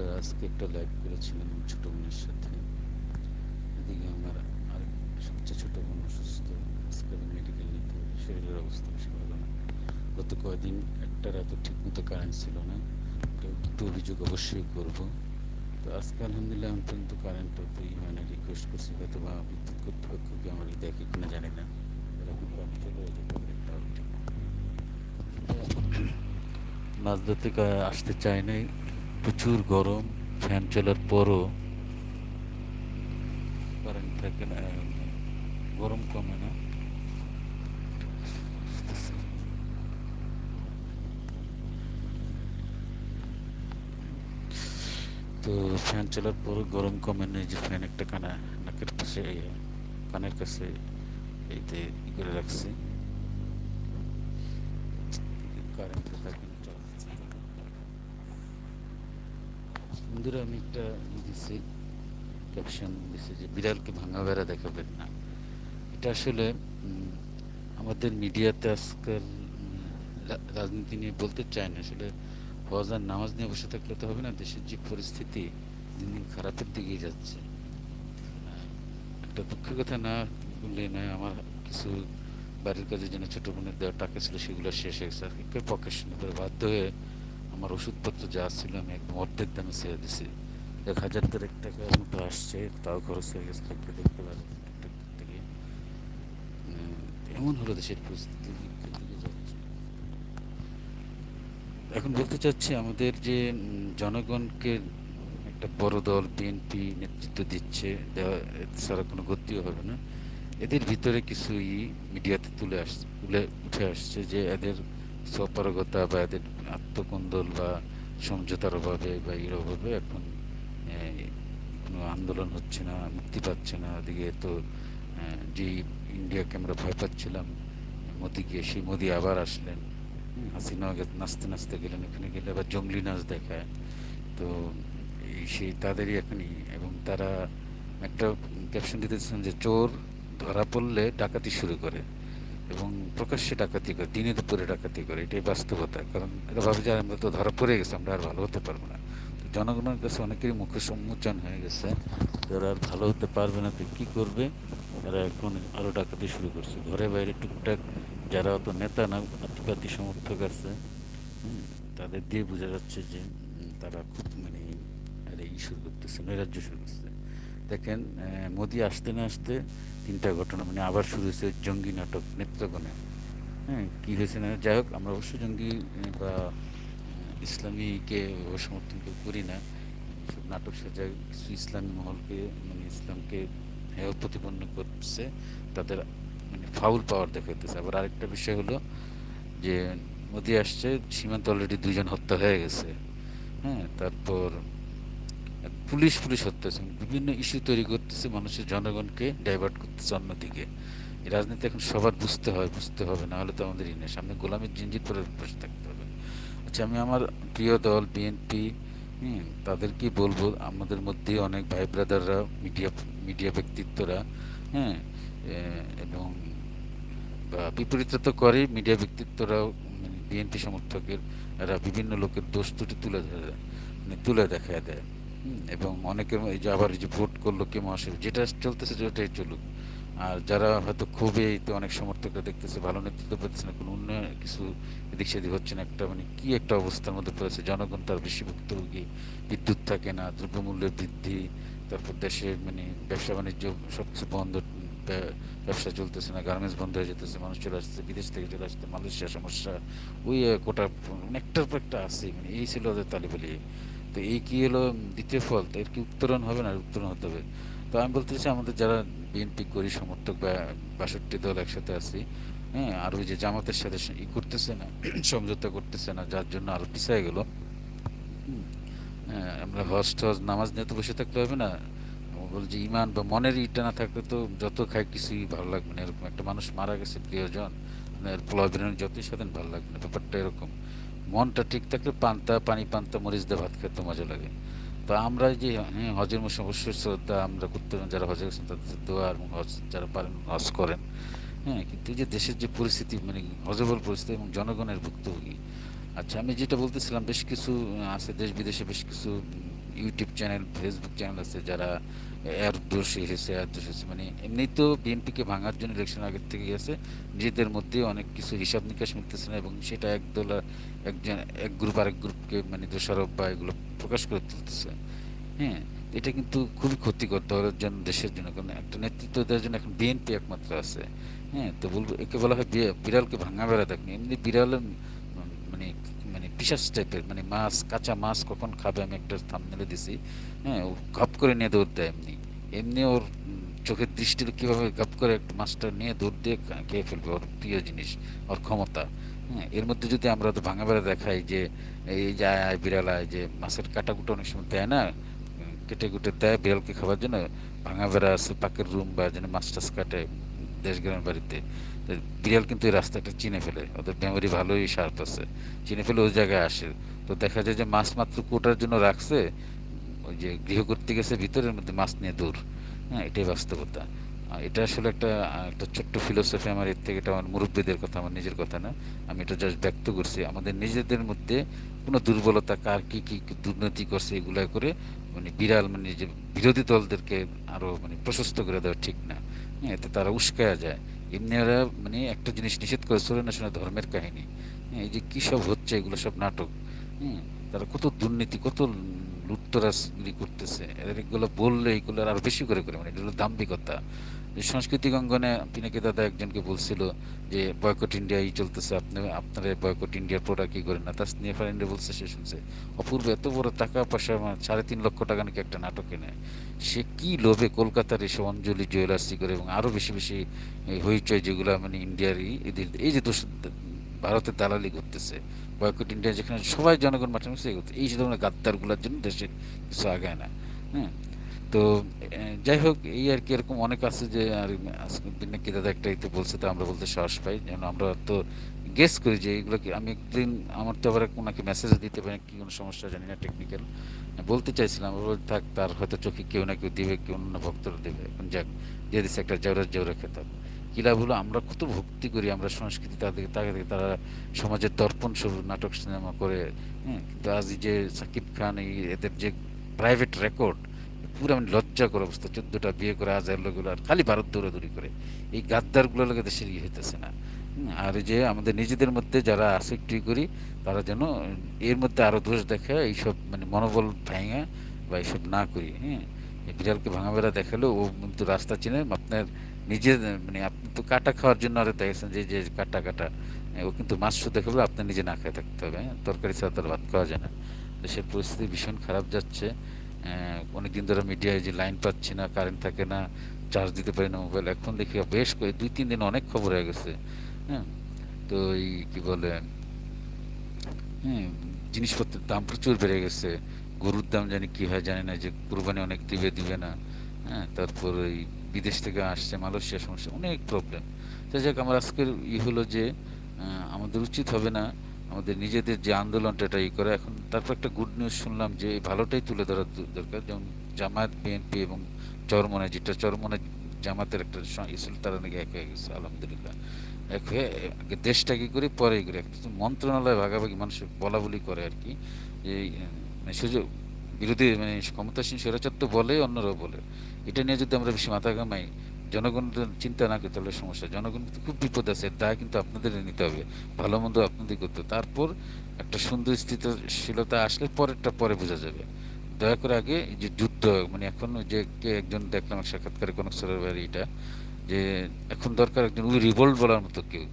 বন্ধুরা, আজকে একটা লাইভ করেছিলাম ছোট বোনের সাথে। এদিকে আমার আরেক সবচেয়ে ছোট বোন অসুস্থ, আজকে মেডিকেল নিতে শরীরের অবস্থা বেশি ভালো না। গত কয়দিন, একটা ঠিক মতো কারেন্ট ছিল না। একটু অভিযোগ অবশ্যই করব। তো আজকে আলহামদুলিল্লাহ এখন পর্যন্ত কারেন্টটা তো মানে রিকোয়েস্ট করছি। হয়তো বা বিদ্যুৎ কর্তৃপক্ষকে আমার দেখে কিনা জানি না। এরকম কারেন্ট চলে যেতে তাও ঠিক আসতে চায় নাই। প্রচুর গরম, ফ্যান চলার পরও কারেন্ট থাকে না, গরম কমে না। তো ফ্যান চলার পরও গরম কমে না, এই যে ফ্যান একটা কানা নাকের পাশে, কানের কাছে এইতে ই করে রাখছি। কারেন্টে থাকে না, চলছে। বন্ধুরা, আমি একটা দিছি ক্যাপশন দিছি যে, বিড়ালকে ভাঙা বেড়া দেখাবেন না। এটা আসলে আমাদের মিডিয়াতে আজকাল রাজনীতি নিয়ে বলতে চায় না। আসলে হজ নামাজ নিয়ে বসে থাকলে তো হবে না। দেশের যে পরিস্থিতি দিন দিন খারাপের দিকেই যাচ্ছে। একটা দুঃখের কথা না বললে নয়, আমার কিছু বাড়ির কাজের জন্য ছোটো বোনের দেওয়া টাকা ছিল, সেগুলো শেষ হয়ে গেছে। আর পকেট শুনে বাধ্য হয়ে আমার ওষুধপত্র যা ছিল আমি একদম অর্ধেক দামে ছেড়ে দিছি এক হাজার দেড়েক টাকার মতো আসছে, তাও খরচ হয়ে গেছে দেখতে দেখতে পারে। থেকে এমন হলো দেশের পরিস্থিতি এখন বলতে চাচ্ছি আমাদের যে জনগণকে একটা বড় দল, বিএনপি নেতৃত্ব দিচ্ছে, দেওয়া ছাড়া কোনো গতিও হবে না। এদের ভিতরে কিছুই মিডিয়াতে তুলে আস, তুলে উঠে আসছে যে এদের স্বপারগতা বা এদের আত্মকন্দল বা সমঝোতার অভাবে বা এর অভাবে এখন কোনো আন্দোলন হচ্ছে না, মুক্তি পাচ্ছে না। ওদিকে তো যে ইন্ডিয়াকে আমরা ভয় পাচ্ছিলাম, মোদি গিয়ে সেই মোদি আবার আসলেন। হাসিনা নাচতে নাচতে গেলেন, এখানে গেলে আবার জঙ্গলি নাচ দেখায়। তো এই সেই তাদেরই এখনই, এবং তারা একটা ক্যাপশন দিতেছেন যে, চোর ধরা পড়লে ডাকাতি শুরু করে। এবং প্রকাশ্যে ডাকাতি করে দিনে দুপুরে ডাকাতি করে, এটাই বাস্তবতা। কারণ এরা ভাবে যে আমরা তো ধরা পড়ে গেছে, আমরা আর ভালো হতে পারব না। জনগণের কাছে অনেকেরই মুখ সম্মোচন হয়ে গেছে তারা আর ভালো হতে পারবে না, তো কী করবে? তারা এখন আরও ডাকাতি শুরু করছে। ঘরে বাইরে টুকটাক যারা অত নেতা না আতিপাতি সমর্থক আছে তাদের দিয়ে বোঝা যাচ্ছে যে তারা খুব মানে আরে ই শুরু করতেছে, নৈরাজ্য শুরু করছে দেখেন মোদি আসতে না আসতে তিনটা ঘটনা মানে আবার শুরু হয়েছে জঙ্গি নাটক নেত্রকোণে হ্যাঁ কী হয়েছে না, যাই হোক, আমরা অবশ্য জঙ্গি বা ইসলামীকে সমর্থন কেউ করি না। সব নাটক সাজা কিছু ইসলামী মহলকে মানে ইসলামকে হেয় প্রতিপন্ন করছে, তাদের মানে ফাউল পাওয়ার দেখাইতেছে। আবার আরেকটা বিষয় হলো যে, মোদি আসছে, সীমান্ত অলরেডি দুইজন হত্যা হয়ে গেছে। হ্যাঁ তারপর পুলিশ পুলিশ হত্যা হচ্ছে বিভিন্ন ইস্যু তৈরি করতেছে, মানুষের জনগণকে ডাইভার্ট করতেছে অন্যদিকে। রাজনীতি এখন সবার বুঝতে হয়, বুঝতে হবে না হলে তো আমাদের ইনে সামনে গোলামের জিঞ্জির পরে বসে থাকতে হবে। আচ্ছা আমি আমার প্রিয় দল বিএনপি তাদেরকে বলব, আমাদের মধ্যে অনেক ভাই ব্রাদাররা, মিডিয়া মিডিয়া ব্যক্তিত্বরা হ্যাঁ এবং বা বিপরীত তো করে মিডিয়া ব্যক্তিত্বরাও বিএনপি সমর্থকের, এরা বিভিন্ন লোকের দোষ ত্রুটি তুলে ধরে মানে তুলে দেখায় দেয়। এবং অনেকের এই যে আবার যে ভোট করল কে মহাশয় যেটা চলতেছে যেটাই চলুক। আর যারা হয়তো খুবই তো অনেক সমর্থকরা দেখতেছে, ভালো নেতৃত্ব পাচ্ছে না, কোনো উন্নয়ন কিছু এদিক সেদিক হচ্ছে না একটা মানে কি একটা অবস্থার মধ্যে পড়েছে? জনগণ তার বেশি ভুক্তভোগী, বিদ্যুৎ থাকে না দ্রব্যমূল্যের বৃদ্ধি, তারপর দেশের মানে ব্যবসা বাণিজ্য সব কিছু বন্ধ ব্যবসা চলতেছে না গার্মেন্টস বন্ধ হয়ে যেতেছে, মানুষ চলে আসছে বিদেশ থেকে চলে আসছে মালয়েশিয়া সমস্যা, ওই কোটা অনেকটার পর একটা আছে মানে এই ছিল ওদের তালিবালি। তো এই কি হলো দ্বিতীয় ফল? তো এর কি উত্তরণ হবে না? উত্তরণ হতে হবে। তো আমি বলতে চাইছি আমাদের যারা বিএনপি করি সমর্থক বা বাষট্টি দল একসাথে আছি হ্যাঁ আর ওই যে জামাতের সাথে ই করতেছে না সমঝোতা করতেছে না যার জন্য আরও পিছিয়ে গেল। হ্যাঁ, আমরা হজ টজ নামাজ নিয়ে তো বসে থাকতে হবে না। বল যে ইমান বা মনের ইটা না থাকলে তো যত খাই কিছুই ভালো লাগবে না। এরকম একটা মানুষ মারা গেছে প্রিয়জন আপনার পোলাও যতই সাধেন ভালো লাগবে না। ব্যাপারটা এরকম। মনটা ঠিক থাকলে পান্তা, পানি পান্তা, মরিচ দিয়ে ভাত খেতে মজা লাগে। তো আমরা যে হ্যাঁ হজের মৌসুম অবশ্যই শ্রদ্ধা, আমরা করতে যারা হজে গেছেন তাদের দোয়া এবং হজ, যারা পারেন হজ করেন। হ্যাঁ কিন্তু যে দেশের যে পরিস্থিতি মানে হজবল পরিস্থিতি এবং জনগণের ভুক্তভোগী। আচ্ছা আমি যেটা বলতেছিলাম, বেশ কিছু আছে, দেশ বিদেশে বেশ কিছু ইউটিউব চ্যানেল ফেসবুক চ্যানেল আছে, যারা দোষী হয়েছে দোষ হয়েছে। মানে এমনি তো বিএনপিকে ভাঙার জন্য ইলেকশন আগের থেকে গেছে। নিজেদের মধ্যে অনেক কিছু হিসাব নিকাশ মিলতেছে না এবং সেটা একদল একজন, এক গ্রুপ আরেক গ্রুপকে মানে দোষারোপ বা এগুলো প্রকাশ করে তুলতেছে। হ্যাঁ এটা কিন্তু খুবই ক্ষতিকর দলের জন্য, দেশের জন্য। কারণ একটা নেতৃত্ব দেওয়ার জন্য এখন বিএনপি একমাত্র আছে। হ্যাঁ তো বলব, একে বলা হয় বিড়ালকে ভাঙা বেড়া দেখনি এমনি বিড়ালের মানে মানে পিসাস টাইপের মানে মাছ, কাঁচা মাছ কখন খাবে আমি একটা থাম মেলে দিছি। হ্যাঁ করে নিয়ে দৌড় দেয় এমনি। এমনি ওর চোখের দৃষ্টিতে কীভাবে গাপ করে একটা মাছটা নিয়ে দৌড় দিয়ে খেয়ে ফেলবে ওর প্রিয় জিনিস, ওর ক্ষমতা। হ্যাঁ এর মধ্যে যদি আমরা তো ভাঙা বেড়া দেখাই যে এই যে আয় বিড়াল, আয় যে মাছের কাটাকুটো অনেক সময় দেয় না, কেটে কুটে দেয় বিড়ালকে খাবার জন্য, ভাঙা বেড়া আছে পাকের রুম বা যেন মাছ টাছ কাটে দেশ গ্রামের বাড়িতে বিড়াল কিন্তু এই রাস্তাটা চিনে ফেলে, ওদের মেমোরি ভালোই শার্প আছে। চিনে ফেলে ওই জায়গায় আসে। তো দেখা যায় যে মাছ মাত্র কোটার জন্য রাখছে ওই যে গৃহ করতে গেছে ভিতরের মধ্যে মাছ নিয়ে দূর। হ্যাঁ এটাই বাস্তবতা। এটা আসলে একটা একটা ছোট্ট ফিলোসফি আমার এর থেকে, এটা আমার মুরব্বীদের কথা, আমার নিজের কথা না। আমি এটা জাস্ট ব্যক্ত করছি। আমাদের নিজেদের মধ্যে কোনো দুর্বলতা কার কী, কি দুর্নীতি করছে এগুলো করে মানে বিড়াল মানে যে বিরোধী দলদেরকে আরও মানে প্রশস্ত করে দেওয়া ঠিক না। হ্যাঁ এতে তারা উস্কায়া যায়। এমনি ওরা মানে একটা জিনিস নিষেধ করে, চলে না শোনা ধর্মের কাহিনী। হ্যাঁ এই যে কী সব হচ্ছে, এগুলো সব নাটক। হ্যাঁ তারা কত দুর্নীতি, কত লুটতরাজগিরি করতেছে, এদের এগুলো বললে এগুলো আরও বেশি করে করে মানে এগুলো দাম্ভিকতা। যে সাংস্কৃতিক অঙ্গনে পিনাকি দাদা একজনকে বলছিল যে বয়কট ইন্ডিয়া এই চলতেছে, আপনি, আপনারা বয়কট ইন্ডিয়ার প্রোডাক্ট কি করেন না। তার স্নেফার ইন্ডিয়া বলছে, সে শুনছে, অপূর্ব, এত বড় টাকা পয়সা মানে সাড়ে তিন লক্ষ টাকা নাকি একটা নাটক কিনে সে কি লোভে কলকাতার এসে অঞ্জলি জুয়েলার্সি করে এবং আরও বেশি বেশি হইচয় যেগুলো মানে ইন্ডিয়ারই এই যে ভারতের দালালি করতেছে, বয়কট ইন্ডিয়া যেখানে সবাই জনগণ মাঠে মিশে করতে এই ধরনের গাদ্দারগুলোর জন্য দেশের কিছু আগায় না হ্যাঁ? তো যাই হোক, এই আর কি এরকম অনেক আছে যে, আর দিনে কি দাদা একটা ইতে বলছে, তো আমরা বলতে সাহস পাই, যেন আমরা তো গেস করি যে এগুলো কি আমি একদিন আমার তো আবার ওনাকে মেসেজ দিতে পারি, কি কোনো সমস্যা জানি না টেকনিক্যাল বলতে চাইছিলাম থাক, তার হয়তো চোখে কেউ না কেউ দিবে, কেউ না ভক্তরা দেবে, এখন যাক, দিয়ে দিচ্ছে একটা জৌরা জৌরা খেতাম কি লাভ হলো আমরা কত ভক্তি করি, আমরা সংস্কৃতি তাদের তাকে তারা সমাজের দর্পণ স্বরূপ নাটক সিনেমা করে হ্যাঁ কিন্তু আজ যে সাকিব খান, এই এদের যে প্রাইভেট রেকর্ড পুরো আমি লজ্জা করে অবস্থা, চোদ্দটা বিয়ে করে, আজ এগুলো আর খালি ভারত দৌড়াদৌড়ি করে। এই গাদ্দারগুলো লোকে দেশের ইয়ে হইতেছে না। আর যে আমাদের নিজেদের মধ্যে যারা একটু করি, তারা যেন এর মধ্যে আরও দোষ দেখে এইসব মানে মনোবল ভেঙে বা এইসব না করি হ্যাঁ। বিড়ালকে ভাঙা বেড়া দেখাল ও কিন্তু রাস্তা চিনে আপনার নিজে মানে আপনি তো কাটা খাওয়ার জন্য আরও দেখেছেন যে যে কাটা কাটা, ও কিন্তু মাছ শুধু দেখাবে আপনার নিজে না খেয়ে থাকতে হবে হ্যাঁ? তরকারি ছাড়া তার ভাত খাওয়া যায় না। দেশের পরিস্থিতি ভীষণ খারাপ যাচ্ছে। অনেকদিন ধরে মিডিয়ায় যে লাইন পাচ্ছি না, কারেন্ট থাকে না চার্জ দিতে পারি না মোবাইল এখন দেখি বেশ কয়েক, দুই, তিন দিন অনেক খবর হয়ে গেছে হ্যাঁ? তো এই কী বলে হ্যাঁ জিনিসপত্রের দাম প্রচুর বেড়ে গেছে, গরুর দাম জানি কি হয় জানি না, যে কুরবানি অনেক দিবে দিবে না হ্যাঁ? তারপর ওই বিদেশ থেকে আসছে, মালয়েশিয়া সমস্যা, অনেক প্রবলেম তো যাক আমার আজকের ই হলো যে আমাদের উচিত হবে না আমাদের নিজেদের যে আন্দোলনটা এটা ই করে। এখন তারপর একটা গুড নিউজ শুনলাম যে ভালোটাই তুলে ধরা দু- দরকার। যেমন জামায়াত বিএনপি এবং চরমনে যেটা চরমনে জামাতের একটা ইসুল, তারা নাকি এক হয়ে গেছে, আলহামদুলিল্লাহ। এক হয়ে আগে দেশটা কি করি পরে করি, একটা মন্ত্রণালয় ভাগাভাগি মানুষ বলা বলি করে আর কি। যে মানে সুযোগ, বিরোধী মানে ক্ষমতাসীন স্বৈরাচার তো বলে, অন্যরাও বলে। এটা নিয়ে যদি আমরা বেশি মাথা ঘামাই, জনগণ চিন্তা না করি তাহলে সমস্যা। জনগণ কিন্তু খুব বিপদ আছে দায় কিন্তু আপনাদের নিতে হবে। ভালো মন্দ আপনাদের করতে। তারপর একটা সুন্দর স্থিতিশীলতা আসলে পরেরটা পরে বোঝা যাবে। দয়া করে আগে যে যুদ্ধ মানে এখন যে কে একজন দেখলাম, এক সাক্ষাৎকারে কনক বাড়ি এটা, যে এখন দরকার একজন ওই রিভোল্ট বলার মতো কেউ।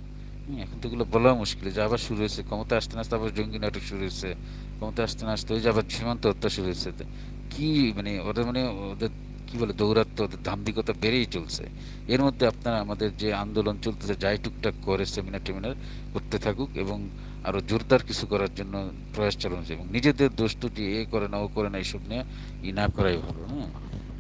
এখন তো এগুলো বলা মুশকিল। যে আবার শুরু হয়েছে, ক্ষমতা আসতে না আসতে আবার জঙ্গি নাটক শুরু হয়েছে। ক্ষমতা আসতে না আসতে ওই যে আবার সীমান্ত হত্যা শুরু হয়েছে। তো কি মানে ওদের মানে ওদের কি বলে দৌরাত্ম ধান্দিকতা বেড়েই চলছে। এর মধ্যে আপনারা আমাদের যে আন্দোলন চলতেছে, যাই টুকটাক করে সেমিনার টেমিনার করতে থাকুক এবং আরও জোরদার কিছু করার জন্য প্রয়াস চালানো এবং নিজেদের দোষ ত্রুটি, এ করে না, ও করে না, এইসব নিয়ে ই না করাই ভালো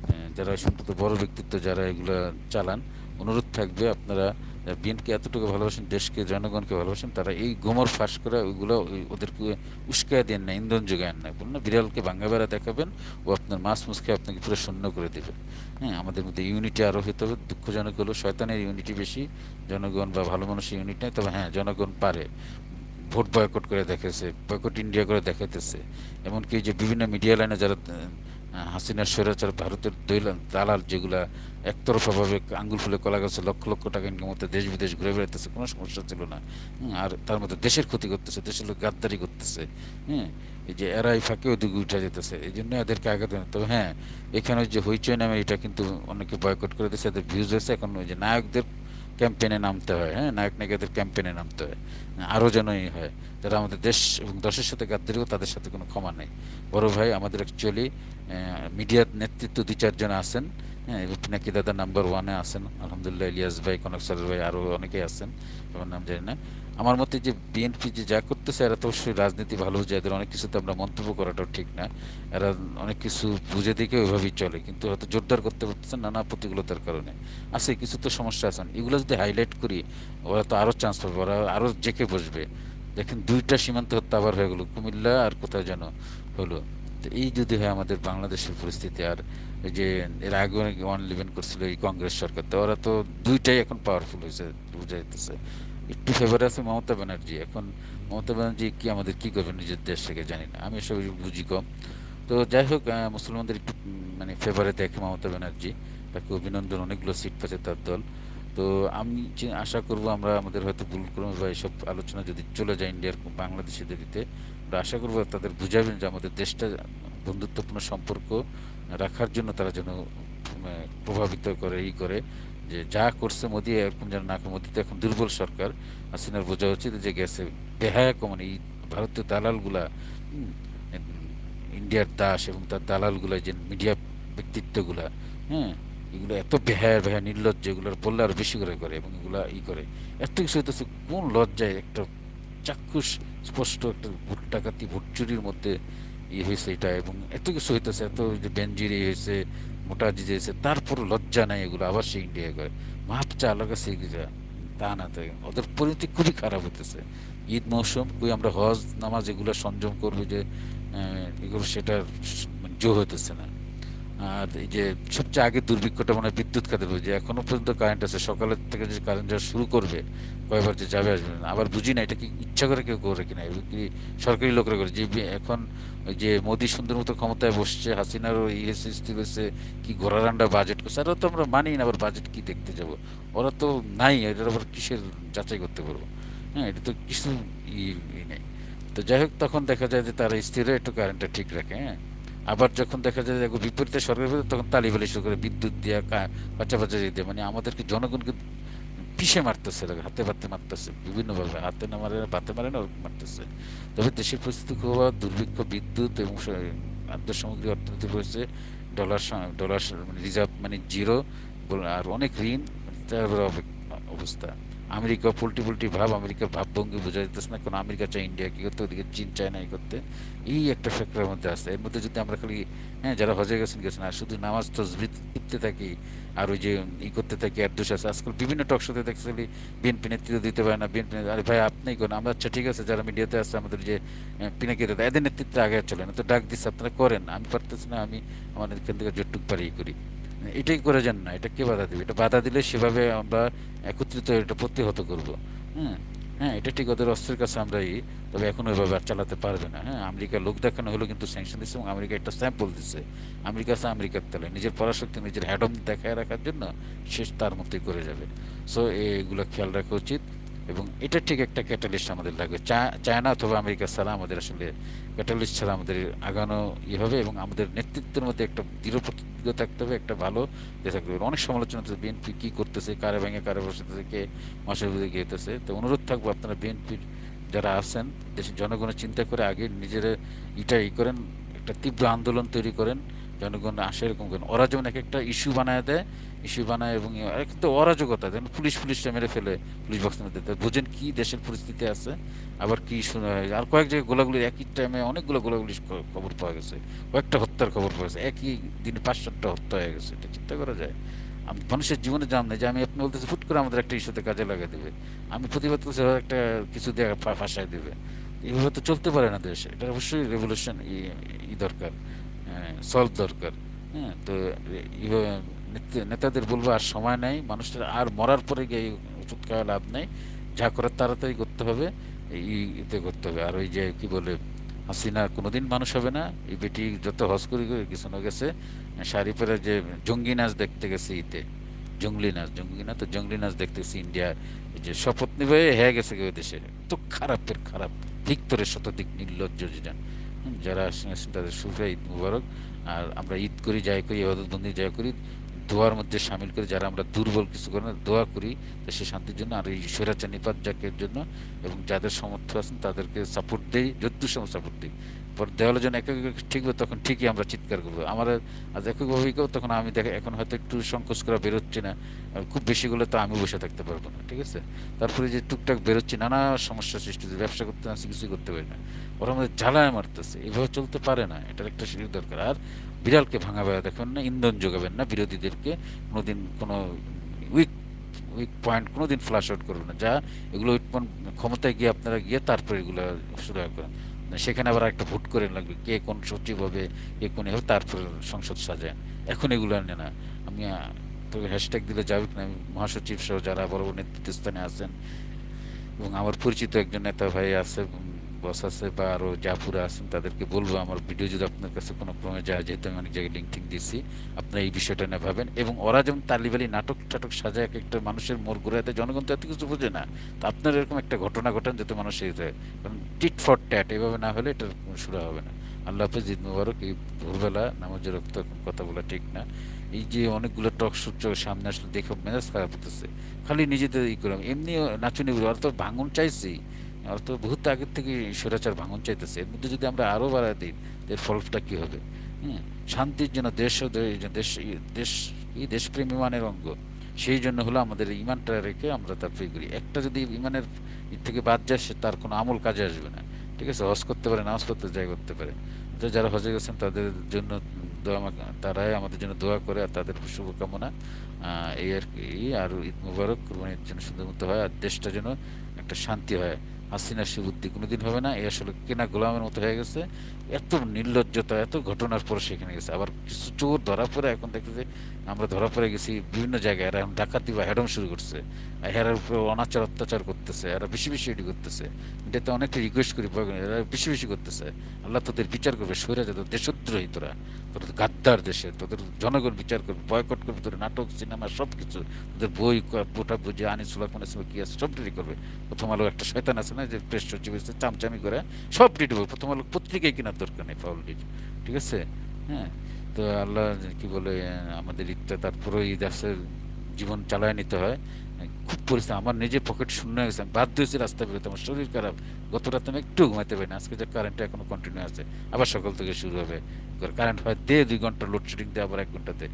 হ্যাঁ যারা সন্তত বড় ব্যক্তিত্ব, যারা এগুলো চালান, অনুরোধ থাকবে আপনারা বিএনকে এতটুকু ভালোবাসেন, দেশকে, জনগণকে ভালোবাসেন, তারা এই গোমর ফাঁস করে ওইগুলো ওই- ওদেরকে উস্কায় দেন না, ইন্ধন যোগান না। বলুন না, বিড়ালকে ভাঙ্গা বেড়া দেখাবেন, ও আপনার মাছ মুসকে আপনাকে পুরো শূন্য করে দেবে। হ্যাঁ আমাদের মধ্যে ইউনিটি আরও হতে হবে, দুঃখজনক হলো শয়তানের ইউনিটি বেশি, জনগণ বা ভালো মানুষের ইউনিট নেই, তবে হ্যাঁ জনগণ পারে। ভোট বয়কট করে দেখেছে বয়কট ইন্ডিয়া করে দেখাইতেছে। এমনকি যে বিভিন্ন মিডিয়া লাইনে যারা আহ, হাসিনার স্বৈরাচার ভারতের দালাল যেগুলা একতরফাভাবে আঙ্গুল ফুলে কলা গাছে লক্ষ লক্ষ টাকা ইনকাম করতে দেশ বিদেশ ঘুরে বেড়াতেছে কোনো সমস্যা ছিল না। আর তার মধ্যে দেশের ক্ষতি করতেছে দেশের লোক গাদ্দারি করতেছে। হ্যাঁ এই যে এরাই ফাঁকে ওদিকে উঠে যেতেছে এই জন্য এদেরকে দেন। তবে হ্যাঁ এখানে যে হইচই নামে এটা কিন্তু অনেকে বয়কট করে দিচ্ছে এদের ভিউজ হয়েছে এখন ওই যে নায়কদের ক্যাম্পেনে নামতে হয় হ্যাঁ? নায়ক নায়িকাদের ক্যাম্পেনে নামতে হয়। আরও যেনই হয়, যারা আমাদের দেশ এবং দশের সাথে গাদ্দারিও তাদের সাথে কোনো ক্ষমা নেই। বড় ভাই আমাদের অ্যাকচুয়ালি মিডিয়ার নেতৃত্ব দুই চারজন আছেন হ্যাঁ? পিনাকি দাদা নাম্বার ওয়ানে আছেন। আলহামদুলিল্লাহ, ইলিয়াস ভাই, কনক ভাই আরও অনেকেই আছেন। আমার নাম জানি না। আমার মতে যে বিএনপি যে যা করতেছে, এরা তো অবশ্যই রাজনীতি ভালো বুঝে। এদের অনেক কিছুতে আমরা মন্তব্য করাটাও ঠিক না। এরা অনেক কিছু বুঝে দেখে ওইভাবেই চলে। কিন্তু হয়তো জোরদার করতে পারতেছে নানা প্রতিকূলতার কারণে। আছে, কিছু তো সমস্যা আছে। এগুলো যদি হাইলাইট করি, ওরা তো আরও চান্স পাবে। ওরা আরও জেকে বসবে। দেখেন, দুইটা সীমান্ত হত্যা আবার হয়ে গেলো। কুমিল্লা আর কোথায় যেন হলো। তো এই যদি হয় আমাদের বাংলাদেশের পরিস্থিতি আর এই যে এর আগে ওয়ান লিভেন করছিল এই কংগ্রেস সরকার, তো ওরা তো দুইটাই এখন পাওয়ারফুল হয়েছে বোঝা যাইতেছে একটু ফেভারে আছে মমতা ব্যানার্জি। এখন মমতা ব্যানার্জি কি আমাদের কি করবে নিজের দেশ থেকে জানি না। আমি এসব বুঝি কম। তো যাই হোক মুসলমানদের একটু মানে ফেভারে দেখে মমতা ব্যানার্জি। তাকে অভিনন্দন, অনেকগুলো সিট পেয়েছে তার দল। তো আমি আশা করব আমরা আমাদের হয়তো ভুল করব বা এইসব আলোচনা যদি চলে যায় ইন্ডিয়ার বাংলাদেশিদের দিতে আমরা আশা করব তাদের বুঝাবেন যে আমাদের দেশটা বন্ধুত্বপূর্ণ সম্পর্ক রাখার জন্য তারা যেন প্রভাবিত করে, ই করে। যে যা করছে মোদি এরকম যেন না মোদি তো এখন দুর্বল সরকার। হাসিনার বোঝা উচিত যে গেছে বেহায়া মানে এই ভারতীয় দালালগুলা ইন্ডিয়ার দাস এবং তার দালালগুলা যে মিডিয়া ব্যক্তিত্বগুলা হ্যাঁ এগুলো এত বেহায়া বেহায়া, নির্লজ্জ, এগুলোর বললে আরও বেশি করে করে এবং এগুলা ই করে। এত কিছু হইতেছে, কোন লজ্জায় একটা চাক্ষুষ, স্পষ্ট একটা ভোট ডাকাতি ভোট চুরির মধ্যে ই হয়েছে এটা এবং এত কিছু হইতেছে, এত যে বেনজিরি হয়েছে মোটাজি হয়েছে তারপর লজ্জা নাই এগুলো, আবার সে ইন্ডিয়া করে। মাপ চা আলাদা সে যা তা না থাকে ওদের পরিণতি খুবই খারাপ হতেছে ঈদ মৌসুম, কই আমরা হজ, নামাজ এগুলো সংযম করব যে এগুলো সেটা মানে জো হতেছে না। আর এই যে সবচেয়ে আগে দুর্ভিক্ষটা মানে বিদ্যুৎ খাতের যে এখনও পর্যন্ত কারেন্ট আছে সকালের থেকে যে কারেন্ট যাওয়া শুরু করবে, কয়েকবার যে যাবে আসবে না। আবার বুঝি না, এটা কি ইচ্ছা করে কেউ করে কিনা? এগুলো কি সরকারি লোকরা করে? যে এখন ওই যে মোদি সুন্দর মতো ক্ষমতায় বসছে, হাসিনারও ইয়ে সৃষ্টি হয়েছে, কি ঘোড়ারান্ডা বাজেট করছে? আর তো আমরা মানি না, আবার বাজেট কি দেখতে যাব? ওরা তো নাই, এটার আবার কিসের যাচাই করতে পারব? হ্যাঁ এটা তো কিছু ই নেই। তো যাই হোক, তখন দেখা যায় যে তারা স্থির একটু কারেন্টটা ঠিক রাখে হ্যাঁ। আবার যখন দেখা যায় একটু বিপরীতে সরকার বিরোধী, তখন তালিবালি শুরু করে বিদ্যুৎ দিয়া বাচ্চা দিয়ে মানে আমাদেরকে জনগণকে পিষে মারতেছে হাতে পাতে মারতেছে বিভিন্নভাবে হাতে না মারে পাতে মারে না ওরকম মারতেছে। তবে দেশের পরিস্থিতি খুব দুর্ভিক্ষ বিদ্যুৎ এবং খাদ্য সামগ্রী অর্থনীতি রয়েছে ডলার ডলার মানে রিজার্ভ মানে জিরো আর অনেক ঋণ তারপরে অবস্থা। আমেরিকা পোল্টি পোল্টি ভাব আমেরিকার ভাবভঙ্গি বোঝা যেতেছে না কোনো আমেরিকা চায় ইন্ডিয়া কি করতে ওদিকে চীন চায় না এই করতে এই একটা ফ্যাক্টরের মধ্যে আছে এর মধ্যে যদি আমরা খালি হ্যাঁ যারা হজে গেছেন গেছেন আর শুধু নামাজ তো টিপতে থাকি আর ওই যে ই করতে থাকি আর দোষ আছে আজকাল বিভিন্ন টক শোতে দেখছি বিএনপি নেতৃত্ব দিতে পারে না বিএনপি আরে ভাই আপনি কোন আমরা আচ্ছা ঠিক আছে যারা মিডিয়াতে আছে আমাদের যে পিনাকি দাদা এদের নেতৃত্বে আগে চলে না তো ডাক দিচ্ছে আপনারা করেন আমি পারতেছি না আমি আমাদের এখান থেকে জটুক পারি করি এটাই করে যান না, এটা কে বাধা দেবে? এটা বাধা দিলে সেভাবে আমরা একত্রিত এটা প্রতিহত করব। হ্যাঁ হ্যাঁ এটা ঠিক ওদের অস্ত্রের কাছে আমরা ই তবে এখন ওইভাবে আর চালাতে পারবে না। হ্যাঁ আমেরিকা লোক দেখানো হলো কিন্তু স্যাংশন দিচ্ছে এবং আমেরিকা একটা স্যাম্পল দিচ্ছে আমেরিকা আছে আমেরিকার তালে। নিজের পরাশক্তি, নিজের হ্যাডম দেখায় রাখার জন্য শেষ তার মতোই করে যাবে। সো এগুলো খেয়াল রাখা উচিত। এবং এটা ঠিক একটা ক্যাটালিস্ট আমাদের লাগবে। চায়না অথবা আমেরিকা ছাড়া আমাদের আসলে ক্যাটালিস্ট ছাড়া আমাদের আগানো ইয়ে হবে এবং আমাদের নেতৃত্বের মধ্যে একটা দৃঢ় থাকতে হবে, একটা ভালো ইয়ে থাকতে হবে। অনেক সমালোচনা হচ্ছে বিএনপি কী করতেছে, কারে ভেঙে কারে বসেতেছে, কে মাসের বিরুদ্ধে গিয়েতেছে তো অনুরোধ থাকব আপনারা বিএনপির যারা আছেন, দেশের জনগণের চিন্তা করে আগে নিজেরা ইটা ই করেন, একটা তীব্র আন্দোলন তৈরি করেন জনগণ আসে এরকম করেন ওরা যেমন এক একটা ইস্যু বানায় দেয় ইস্যু বানায় এবং এক তো অরাজকতা, যেমন পুলিশ পুলিশটা মেরে ফেলে পুলিশ বক্স মধ্যে। তো বুঝেন কি দেশের পরিস্থিতি আছে, আবার কি শোনা হয় আর কয়েক জায়গায় গোলাগুলির একই টাইমে অনেকগুলো গোলাগুলির খ- খবর পাওয়া গেছে। কয়েকটা হত্যার খবর পাওয়া গেছে। একই দিনে পাঁচ সাতটা হত্যা হয়ে গেছে, এটা চিন্তা করা যায়। আমি মানুষের জীবনে জান নেই যে আমি আপনি বলতেছি ফুট করে আমাদের একটা ইস্যুতে কাজে লাগিয়ে দেবে। আমি প্রতিবাদ করছি একটা কিছু দিয়ে ফাঁসায় দেবে। এইভাবে তো চলতে পারে না দেশ। এটা অবশ্যই রেভলিউশন ই দরকার। সলভ দরকার হ্যাঁ তো নেতাদের বলব আর সময় নেই, মানুষের আর মরার পরে গিয়ে ওষুধ খাওয়া লাভ নেই, যা করার তাড়াতাড়ি করতে হবে ইতে করতে হবে। আর ওই যে কি বলে, হাসিনা কোনোদিন মানুষ হবে না, এই বেটি যত হজ করি কিছু না গেছে, শাড়ি পরে যে জঙ্গি নাচ দেখতে গেছে ইতে, জঙ্গলি নাচ জঙ্গলি না তো জঙ্গলি নাচ দেখতেছি ইন্ডিয়া যে শপথ নিবে, হয়ে গেছে দেশে। তো খারাপের খারাপ, ভিক্তরের শতাধিক নির্লজ্জ যেটা যারা আসেন তাদের শুভে ঈদ মুবারক। আর আমরা ঈদ করি যাই করি বন্দি যাই করি। দোয়ার মধ্যে সামিল করে যারা আমরা দুর্বল কিছু করে না, দোয়া করি, তো সে শান্তির জন্য আর এই স্বৈরাচার নিপাত জাকের জন্য এবং যাদের সমর্থ আছেন তাদেরকে সাপোর্ট দেই, যদ্দূর সময় সাপোর্ট দিই। পর দেওয়ালের জন্য একক একক ঠিক তখন ঠিকই আমরা চিৎকার করব। আমার আজ এককভাবেই কেউ তখন আমি দেখে, এখন হয়তো একটু সংকোচ করা বেরোচ্ছে না। খুব বেশি গুলো তো আমি বসে থাকতে পারব না, ঠিক আছে? তারপরে যে টুকটাক বেরোচ্ছে, নানা সমস্যা সৃষ্টি হচ্ছে, ব্যবসা করতে না কিছুই করতে পারি না। ওরা আমাদের জ্বালায় মারতেছে, এভাবে চলতে পারে না, এটার একটা দরকার। আর বিড়ালকে ভাঙা ভাঙাবে দেখবেন না, ইন্ধন যোগাবেন না, বিরোধীদেরকে কোনোদিন কোনো উইক উইক পয়েন্ট কোনোদিন ফ্ল্যাশ আউট করবেন না। যা এগুলো উইক ক্ষমতায় গিয়ে আপনারা গিয়ে তারপরে এগুলো শুরু করেন। সেখানে আবার একটা ভোট করে লাগবে, কে কোন সচিব হবে, কে কোন হবে, তারপরে সংসদ সাজায়। এখন এগুলো আনে না। আমি তবে হ্যাশট্যাগ দিলে যাবে কিনা আমি মহাসচিব সহ যারা বড় বড় নেতৃত্ব স্থানে আছেন, এবং আমার পরিচিত একজন নেতা ভাই আছে বস আছে বা আরও জাপুরা আছেন, তাদেরকে বলব, আমার ভিডিও যদি আপনার কাছে কোনো ক্রমে যায়, যেহেতু আমি অনেক জায়গায় লিঙ্ক দিচ্ছি আপনারা এই বিষয়টা না ভাবেন। এবং ওরা যেমন তালিবালি নাটক টাটক সাজায়, এক একটা মানুষের মোড় ঘুরে দেয় জনগণ তো এত কিছু বোঝে না। তো আপনার এরকম একটা ঘটনা ঘটান যাতে মানুষ এই যায় কারণ টিট ফর ট্যাট এভাবে না হলে এটা শুরু হবে না। আল্লাহ হাফেজ, ঈদ মুবারক, এই ভোরবেলা নামাজের রক্ত কথা বলা ঠিক না। এই যে অনেকগুলো টক সূর্য সামনে আসলে দেখে মেজাজ খারাপ হতেছে খালি নিজেদের ই করে এমনি নাচুনি ওরা তো ভাঙন চাইছি তো বহুত আগের থেকে স্বৈরাচার ভাঙন চাইতেছে। এর মধ্যে যদি আমরা আরও বাড়াই দিই, এর ফলটা কী হবে? হ্যাঁ শান্তির জন্য দেশ দেশ দেশ, এই দেশপ্রেম ইমানের অঙ্গ, সেই জন্য হলো আমাদের ইমানটা রেখে আমরা তারপরে ই করি। একটা যদি ইমানের থেকে বাদ যায়, সে তার কোনো আমল কাজে আসবে না। ঠিক আছে? হজ করতে পারে, নামাজ করতে যাই করতে পারে। তো যারা হজে গেছেন, তাদের জন্য দোয়া তারাই আমাদের জন্য দোয়া করে, আর তাদের শুভকামনা। এই আর কি আর ঈদ মুবারক কোরবানির জন্য সুন্দর মতো হয়, আর দেশটা যেন একটা শান্তি হয়। হাসিনা সে বুদ্ধি কোনোদিন হবে না। এই আসলে কেনা গোলামের মতো হয়ে গেছে। এত নির্লজ্জতা, এত ঘটনার পর সেখানে গেছে। আবার কিছু চোর ধরা পরে এখন দেখতে যে আমরা ধরা পড়ে গেছি বিভিন্ন জায়গায়। এরা ডাকাতি বা হেডম শুরু করছে। এরার উপরে অনাচার, অত্যাচার করতেছে। এরা বেশি বেশি এটি করতেছে। এটাতে অনেকটা রিকোয়েস্ট করি এরা বেশি বেশি করতেছে। আল্লাহ তোদের বিচার করবে, সৈরা যত দেশদ্রোহী তোরা, তোদের গাদ্দার দেশে, তোদের জনগণ বিচার করবে বয়কট করবে, তোদের নাটক সিনেমা সব কিছু তোদের বই পোটা বুঝে সুলাকমান ইসলাম কি আছে, সব ডিটি করবে। প্রথম আলো একটা শয়তান আছে না, যে প্রেস সচিব চামচামি করে, সব ডিটি করবে। প্রথম আলো পত্রিকায় কেনার দরকার নেই ডিট ঠিক আছে? হ্যাঁ? তো আল্লাহ কি বলে, আমাদের ঈদটা তারপরে ঈদ আসে জীবন চালায় নিতে হয়। খুব পরিস্থিতি আমার নিজের পকেট শূন্য হয়ে গেছে। আমি বাধ্য হয়েছি রাস্তা বেরোতে। আমার শরীর খারাপ। গত রাতে আমি একটু ঘুমাতে পারি না আজকে যে কারেন্টটা এখনও কন্টিনিউ আছে। আবার সকাল থেকে শুরু হবে। কারেন্ট হয় দে দুই ঘণ্টা লোডশেডিং দেয় আবার এক ঘন্টাতে।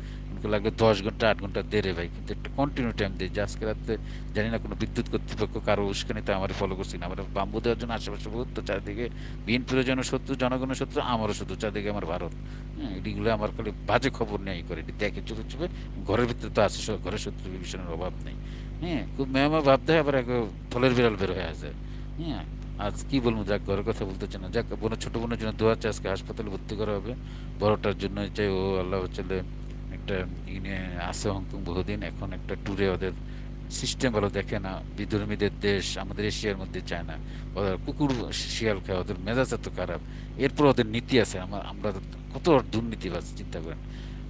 লাগবে দশ ঘণ্টা, আট ঘণ্টা দে রে ভাই। কিন্তু একটা কন্টিনিউ টাইম দিই। যে আজকে রাতে জানি না কোনো বিদ্যুৎ কর্তৃপক্ষ কারও উস্কানিতে আমার ফলো করছি না আমার বাম্বু দেওয়ার জন্য আশেপাশে বহুত তো চারদিকে বিএনপির জন্য শত্রু, জনগণের শত্রু, আমারও শত্রু, চারদিকে আমার ভারত। হ্যাঁ এগুলো আমার খালি বাজে খবর নেই করে। এটি দেখে চুপে চুপে ঘরের ভিতরে তো আছে ঘরের শত্রু বিভীষণের অভাব নেই। হ্যাঁ খুব মেহমা ভাবতে হয় আবার এক থলের বিড়াল বের হয়ে আসে। হ্যাঁ আজ কি বলব, যাক ঘরের কথা বলতে চাই না। যাক, বোনের, ছোটো বোনের জন্য দোয়া চাই আজকে হাসপাতালে ভর্তি করা হবে। বড়টার জন্য চাই, ও আল্লাহ চলে একটা, ইনে আছে হংকং বহুদিন, এখন একটা ট্যুরে ওদের সিস্টেম ভালো দেখে না। বিধর্মীদের দেশ, আমাদের এশিয়ার মধ্যে চায় না। ওরা কুকুর শিয়াল খায়, ওদের মেজাজ এত খারাপ। এরপর ওদের নীতি আছে। আমার আমরা কত দুর্নীতি দুর্নীতিবাজ, চিন্তা করেন।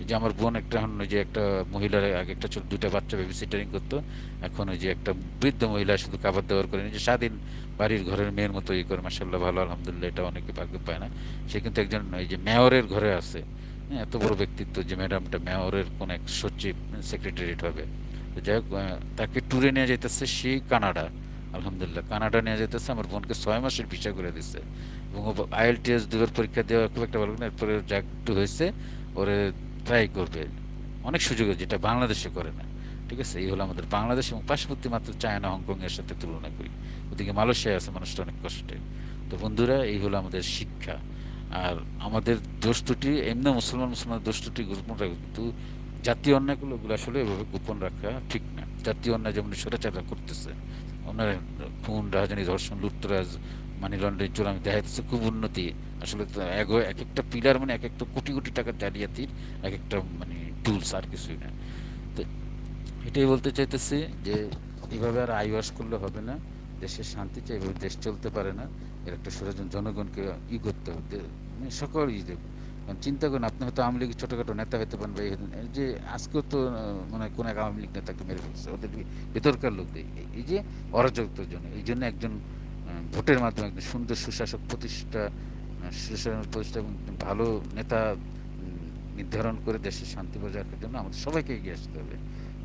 যে আমার বোন একটা এখন ওই যে একটা মহিলার আগে একটা ছোট দুটা বাচ্চা বেবি সিটারিং করতো। এখন ওই যে একটা বৃদ্ধ মহিলা শুধু খাবার দাবার করে নিজে স্বাধীন বাড়ির ঘরের মেয়ের মতো ইয়ে করে মাসাল্লাহ ভালো, আলহামদুলিল্লাহ, এটা অনেকে ভাগ্য পায় না। সে কিন্তু একজন ওই যে মেয়রের ঘরে আছে। এত বড় ব্যক্তিত্ব যে ম্যাডামটা মেয়রের কোন এক সচিব সেক্রেটারিয়েট হবে তো যাই হোক তাকে ট্যুরে নিয়ে যেতেছে সেই কানাডা। আলহামদুলিল্লাহ, কানাডা নিয়ে যেতেছে আমার বোনকে ছয় মাসের ভিসা করে দিচ্ছে এবং আইএলটিএস দুবার পরীক্ষা দেওয়া খুব একটা ভালো না, এরপরে যা একটু হয়েছে, ওরে ট্রাই করবে। অনেক সুযোগ যেটা বাংলাদেশে করে না। ঠিক আছে, এই হলো আমাদের বাংলাদেশ এবং পার্শ্ববর্তী মাত্র চায়না হংকং এর সাথে তুলনা করি। ওদিকে মালয়েশিয়া আছে, মানুষটা অনেক কষ্টে। তো বন্ধুরা, এই হলো আমাদের শিক্ষা। আর আমাদের দোষ এমনি মুসলমান মুসলমান দোষ ত্রুটি গোপন রাখবে কিন্তু জাতীয় অন্যায়গুলো ওগুলো আসলে এভাবে গোপন রাখা ঠিক না। জাতীয় অন্যায় যেমন স্বৈরাচাররা করতেছে ওনার খুন, রাজধানী ধর্ষণ, লুটতরাজ মানি লন্ডারিং চোরামি দেখা যাচ্ছে খুব উন্নতি। আসলে এক এক একটা পিলার মানে এক একটা কোটি কোটি টাকার জালিয়াতির এক একটা মানে টুলস আর কিছুই না। তো এটাই বলতে চাইতেছি যে এইভাবে আর আইওয়াস করলে হবে না। দেশের শান্তি চাই, এভাবে দেশ চলতে পারে না। এর একটা সুরাজন জনগণকে ই করতে হবে। মানে সকল ই দেব কারণ চিন্তা করেন, আপনি হয়তো আওয়ামী লীগের ছোটোখাটো নেতা হতে পারেন বা যে আজকেও তো মানে কোনো এক আওয়ামী লীগ নেতাকে মেরে ফেলছে। ওদের ভেতরকার লোকদের এই- যে অরাজকতার জন্য, এই জন্য একজন ভোটের মাধ্যমে একজন সুন্দর সুশাসক প্রতিষ্ঠা সুশাসন প্রতিষ্ঠা এবং ভালো নেতা নির্ধারণ করে দেশের শান্তি বজায় রাখার জন্য আমাদের সবাইকে এগিয়ে আসতে হবে।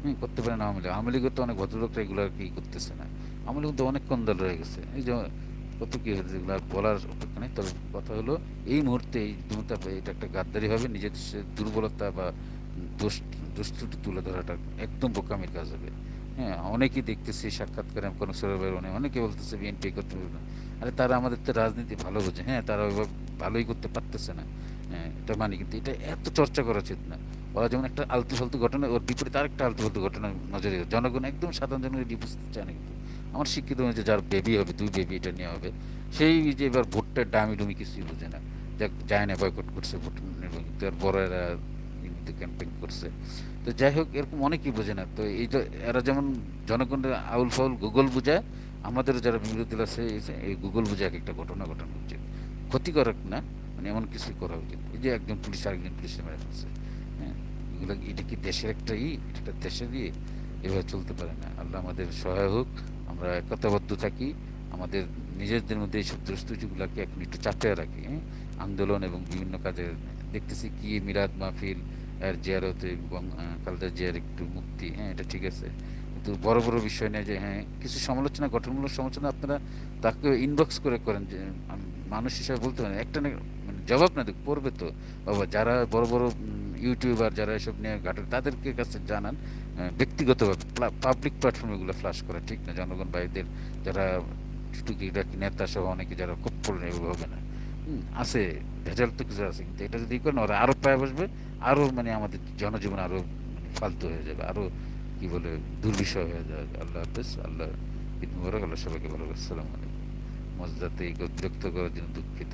হুম, করতে পারেন আওয়ামী লীগ। আওয়ামী লীগের তো অনেক ভদ্রলোকরা এগুলো আর কি করতেছে না। আওয়ামী লীগ তো অনেক কন্দল রয়ে গেছে। এই যে কত কি হয়েছে আর বলার অপেক্ষা নেই। তবে কথা হলো, এই মুহূর্তে এই মুহূর্তে এটা একটা গাদ্দারি হবে, নিজের দুর্বলতা বা দোষ দোষ তুলে ধরাটা একদম বোকামির কাজ হবে। হ্যাঁ অনেকেই দেখতেছি সাক্ষাৎকারে আমি কোনো সরবের অনেক, অনেকে বলতেছে বিএনপি করতে পারবে না। আরে তারা আমাদের তো রাজনীতি ভালো বোঝে। হ্যাঁ তারা ওইভাবে ভালোই করতে পারতেছে না। হ্যাঁ এটা মানি, কিন্তু এটা এত চর্চা করা উচিত না। ওরা যেমন একটা আলতু ফালতু ঘটনা, ওর বিপরীতে আরেকটা আলতু ফালতু ঘটনা নজরে, জনগণ একদম সাধারণ জনগণ এটি বুঝতে চায় না কিন্তু। আমার শিক্ষিত হয়েছে, যার বেবি হবে, দুই বেবি এটা নিয়ে হবে। সেই যে এবার ভোটটা ডামি ডুমি কিছুই বোঝে না। যাক যায় না বয়কট করছে ভোট নির্বাচন বড়রা কিন্তু ক্যাম্পেইন করছে। তো যাই হোক, এরকম অনেকেই বোঝে না। তো এই এরা যেমন জনগণের আউল ফাউল গুগল বুঝায় আমাদের যারা বিরোধী আছে, এই গুগল বুঝে এক একটা ঘটনা ঘটানো উচিত। ক্ষতিকারক না মানে এমন কিছু করা উচিত। এই যে একজন পুলিশ, আরেকজন পুলিশে মেরে ফেলছে হ্যাঁ এগুলো এটা কি দেশের একটা ই? এটা দেশের ইয়ে এভাবে চলতে পারে না। আল্লাহ আমাদের সহায় হোক। আমরা একতাবদ্ধ থাকি। আমাদের নিজেদের মধ্যে এইসব দোস্তুজিগুলোকে এখন একটু চাপিয়ে রাখি হ্যাঁ? আন্দোলন এবং বিভিন্ন কাজে দেখতেছি কি মিরাদ মাহফিল আর জিয়ারত এবং খালেদা জিয়ার একটু মুক্তি হ্যাঁ এটা ঠিক আছে। কিন্তু বড় বড় বিষয় নিয়ে যে হ্যাঁ কিছু সমালোচনা, গঠনমূলক সমালোচনা আপনারা তাকে ইনবক্স করে করেন যে মানুষ হিসাবে বলতে পারেন, একটা না মানে জবাব না দেখ পড়বে তো। বাবা, যারা বড় বড় ইউটিউবার যারা এসব নিয়ে ঘাটেন তাদেরকে কাছে জানান। ব্যক্তিগতভাবে পাবলিক প্ল্যাটফর্মে এগুলো ফ্লাশ করা, ঠিক না? জনগণ ভাইদের যারা টুকিটাকি নেতা সহ অনেকে যারা খুব হবে না। আছে, ভেজাল তো কিছু আছে, কিন্তু এটা যদি করেন, ওরা আরও পায়ে বসবে আরও মানে আমাদের জনজীবন আরও মানে ফালতু হয়ে যাবে আরও কি বলে দুর্বিষয় হয়ে যাবে। আল্লাহ হাফেজ, আল্লাহ ঈদ মুবারক, আল্লাহ সবাইকে ভালো আসসালামু আলাইকুম। মজদাতে বিরক্ত করার জন্য দুঃখিত।